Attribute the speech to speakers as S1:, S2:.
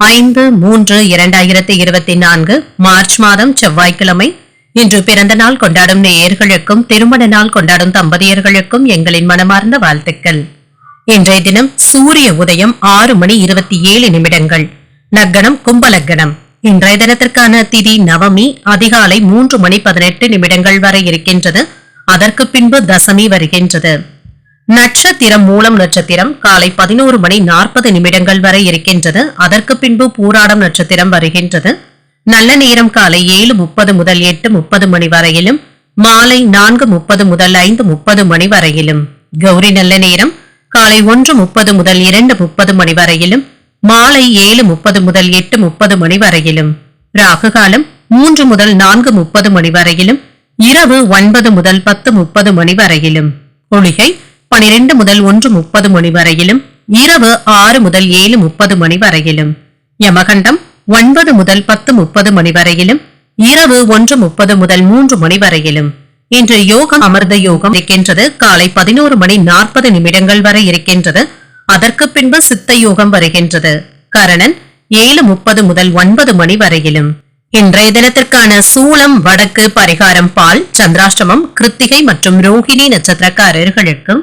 S1: ஐந்து மூன்று இரண்டாயிரத்தி இருபத்தி நான்கு மார்ச் மாதம் செவ்வாய்க்கிழமை. இன்று பிறந்த நாள் கொண்டாடும் நேயர்களுக்கும் திருமண நாள் கொண்டாடும் தம்பதியர்களுக்கும் எங்களின் மனமார்ந்த வாழ்த்துக்கள். இன்றைய தினம் சூரிய உதயம் ஆறு மணி இருபத்தி ஏழு நிமிடங்கள். லக்கணம் கும்பலக்கணம் இன்றைய தினத்திற்கான திதி நவமி அதிகாலை மூன்று மணி பதினெட்டு நிமிடங்கள் வரை இருக்கின்றது. அதற்கு பின்பு தசமி வருகின்றது. நட்சத்திரம் மூலம் நட்சத்திரம் காலை பதினோரு மணி நாற்பது நிமிடங்கள் வரை இருக்கின்றது. அதற்கு பின்பு பூராடம் நட்சத்திரம் வருகின்றது. நல்ல நேரம் காலை ஏழு முப்பது முதல் எட்டு முப்பது மணி வரையிலும் மாலை நான்கு முப்பது முதல் ஐந்து முப்பது மணி வரையிலும். கௌரி நல்ல நேரம் காலை ஒன்று முப்பது முதல் இரண்டு முப்பது மணி வரையிலும் மாலை ஏழு முப்பது முதல் எட்டு முப்பது மணி வரையிலும். ராகு காலம் மூன்று முதல் நான்கு முப்பது மணி வரையிலும் இரவு ஒன்பது முதல் பத்து முப்பது மணி வரையிலும். ஒளிகை பனிரெண்டு முதல் ஒன்று முப்பது மணி வரையிலும் இரவு ஆறு முதல் ஏழு முப்பது மணி வரையிலும் யமகண்டம் ஒன்பது முதல் பத்து முப்பது மணி வரையிலும் இரவு ஒன்று முப்பது முதல் மூன்று மணி வரையிலும். இன்று யோகம் அமிர்த யோகம் இருக்கின்றது. காலை பதினோரு மணி நாற்பது நிமிடங்கள் வரை இருக்கின்றது. அதற்கு பின்பு சித்த யோகம் வருகின்றது. கரணன் ஏழு முப்பது முதல் ஒன்பது மணி வரையிலும். இன்றைய தினத்திற்கான சூளம் வடக்கு பரிகாரம் பால் சந்திராஷ்டமம் கிருத்திகை மற்றும் ரோஹிணி நட்சத்திரக்காரர்களுக்கும்